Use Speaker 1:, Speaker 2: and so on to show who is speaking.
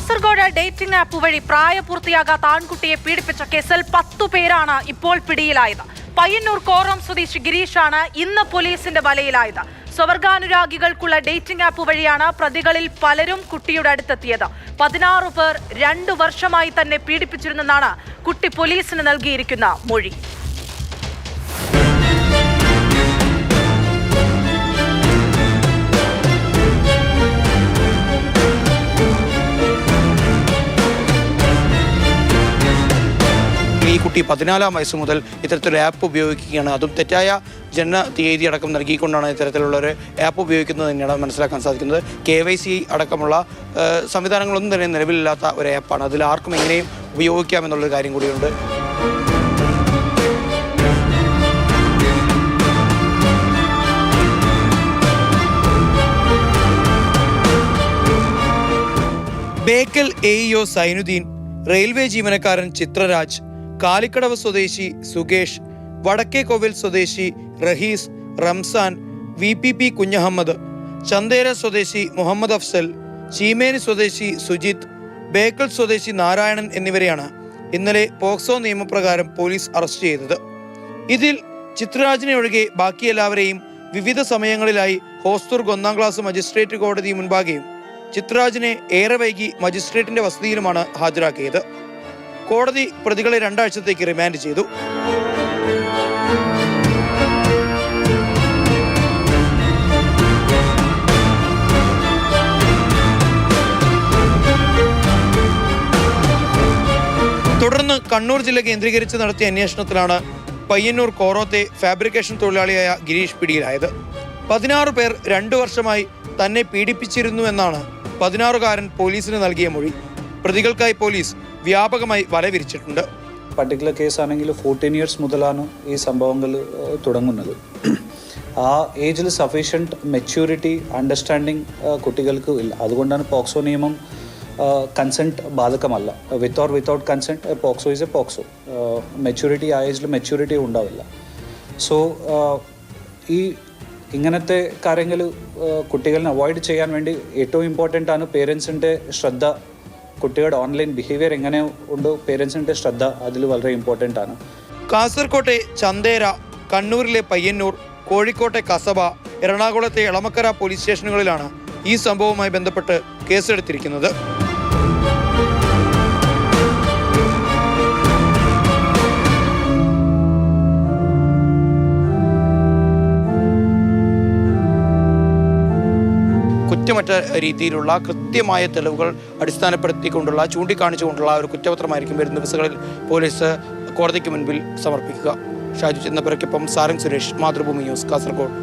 Speaker 1: Kasaragod dating app വഴി പ്രായപൂർത്തിയാകാത്ത ആൺകുട്ടിയെ പീഡിപ്പിച്ച കേസിൽ പത്തു പേരാണ് ഇപ്പോൾ പിടിയിലായത്. പയ്യന്നൂർ കോറം സ്വദേശി ഗിരീഷാണ് ഇന്ന് പോലീസിന്റെ വലയിലായത്. സ്വർഗാനുരാഗികൾക്കുള്ള ഡേറ്റിംഗ് ആപ്പ് വഴിയാണ് പ്രതികളിൽ പലരും കുട്ടിയുടെ അടുത്തെത്തിയത്. പതിനാറ് പേർ രണ്ടു വർഷമായി തന്നെ പീഡിപ്പിച്ചിരുന്നെന്നാണ് കുട്ടി പോലീസിന് നൽകിയിരിക്കുന്ന മൊഴി.
Speaker 2: കുട്ടി പതിനാലാം വയസ്സ് മുതൽ ഇത്തരത്തിലൊരു ആപ്പ് ഉപയോഗിക്കുകയാണ്. അതും തെറ്റായ ജനന തീയതി അടക്കം നൽകിക്കൊണ്ടാണ് ഇത്തരത്തിലുള്ള ഒരു ആപ്പ് ഉപയോഗിക്കുന്നത് തന്നെയാണ് മനസ്സിലാക്കാൻ സാധിക്കുന്നത്. കെ വൈ സി അടക്കമുള്ള സംവിധാനങ്ങളൊന്നും തന്നെ നിലവിലില്ലാത്ത ഒരു ആപ്പാണ് അതിൽ ആർക്കും എങ്ങനെയും ഉപയോഗിക്കാം എന്നുള്ളൊരു കാര്യം കൂടിയുണ്ട്. Bekal A EO Zainuddin railway ജീവനക്കാരൻ ചിത്രരാജ് കാലിക്കടവ് സ്വദേശി സുകേഷ് വടക്കേക്കോവിൽ സ്വദേശി Rahees Ramzan V P P Kunhahammed Chanthera സ്വദേശി മുഹമ്മദ് അഫ്സൽ ചീമേനി സ്വദേശി സുജിത് ബേക്കൽ സ്വദേശി നാരായണൻ എന്നിവരെയാണ് ഇന്നലെ പോക്സോ നിയമപ്രകാരം പോലീസ് അറസ്റ്റ് ചെയ്തത്. ഇതിൽ ചിത്രരാജിനെ ഒഴികെ ബാക്കി എല്ലാവരെയും വിവിധ സമയങ്ങളിലായി ഹോസ്ദുർഗ് ഒന്നാം ക്ലാസ് മജിസ്ട്രേറ്റ് കോടതി മുൻപാകെയും ചിത്രരാജിനെ ഏറെ വൈകി മജിസ്ട്രേറ്റിന്റെ വസതിയിലുമാണ് ഹാജരാക്കിയത്. കോടതി പ്രതികളെ രണ്ടാഴ്ചത്തേക്ക് റിമാൻഡ് ചെയ്തു. തുടർന്ന് കണ്ണൂർ ജില്ല കേന്ദ്രീകരിച്ച് നടത്തിയ അന്വേഷണത്തിലാണ് പയ്യന്നൂർ കോറോത്തെ ഫാബ്രിക്കേഷൻ തൊഴിലാളിയായ ഗിരീഷ് പിടിയിലായത്. പതിനാറ് പേർ രണ്ടു വർഷമായി തന്നെ പീഡിപ്പിച്ചിരുന്നു എന്നാണ് പതിനാറുകാരൻ പോലീസിന് നൽകിയ മൊഴി. പ്രതികൾക്കായി പോലീസ് വ്യാപകമായി വലവിരിച്ചിട്ടുണ്ട്
Speaker 3: പർട്ടിക്കുലർ കേസ് ആണെങ്കിൽ ഫോർട്ടീൻ ഇയേഴ്സ് മുതലാണ് ഈ സംഭവങ്ങൾ തുടങ്ങുന്നത്. ആ ഏജിൽ സഫീഷ്യന്റ് മെച്യൂരിറ്റി അണ്ടർസ്റ്റാൻഡിങ് കുട്ടികൾക്ക് ഇല്ല. അതുകൊണ്ടാണ് പോക്സോ നിയമം കൺസെന്റ് ബാധകമല്ല. With or without consent POCSO is a POCSO. Maturity ആ ഏജിൽ മെച്യൂരിറ്റി ഉണ്ടാവില്ല. സോ ഈ ഇങ്ങനത്തെ കാര്യങ്ങൾ കുട്ടികളിനെ അവോയ്ഡ് ചെയ്യാൻ വേണ്ടി ഏറ്റവും ഇമ്പോർട്ടന്റ് ആണ് പേരൻസിന്റെ ശ്രദ്ധ കുട്ടികളുടെ ഓൺലൈൻ ബിഹേവിയർ എങ്ങനെ ഉണ്ടോ? പേരൻസിന്റെ ശ്രദ്ധ അതിൽ വളരെ ഇമ്പോർട്ടന്റ് ആണ്.
Speaker 2: കാസർകോട്ടെ ചന്തേര കണ്ണൂരിലെ പയ്യന്നൂർ കോഴിക്കോട്ടെ കസബ എറണാകുളത്തെ എളമക്കര പോലീസ് സ്റ്റേഷനുകളിലാണ് ഈ സംഭവവുമായി ബന്ധപ്പെട്ട് കേസെടുത്തിരിക്കുന്നത്. കുറ്റമറ്റ രീതിയിലുള്ള കൃത്യമായ തെളിവുകൾ അടിസ്ഥാനപ്പെടുത്തിക്കൊണ്ടുള്ള ചൂണ്ടിക്കാണിച്ചുകൊണ്ടുള്ള ഒരു കുറ്റപത്രമായിരിക്കും വരുന്ന ദിവസങ്ങളിൽ പോലീസ് കോടതിക്ക് മുൻപിൽ സമർപ്പിക്കുക. ഷാജു ചെന്നപ്പുരയ്ക്കൊപ്പം സാരംഗ് സുരേഷ് മാതൃഭൂമി ന്യൂസ് കാസർഗോഡ്.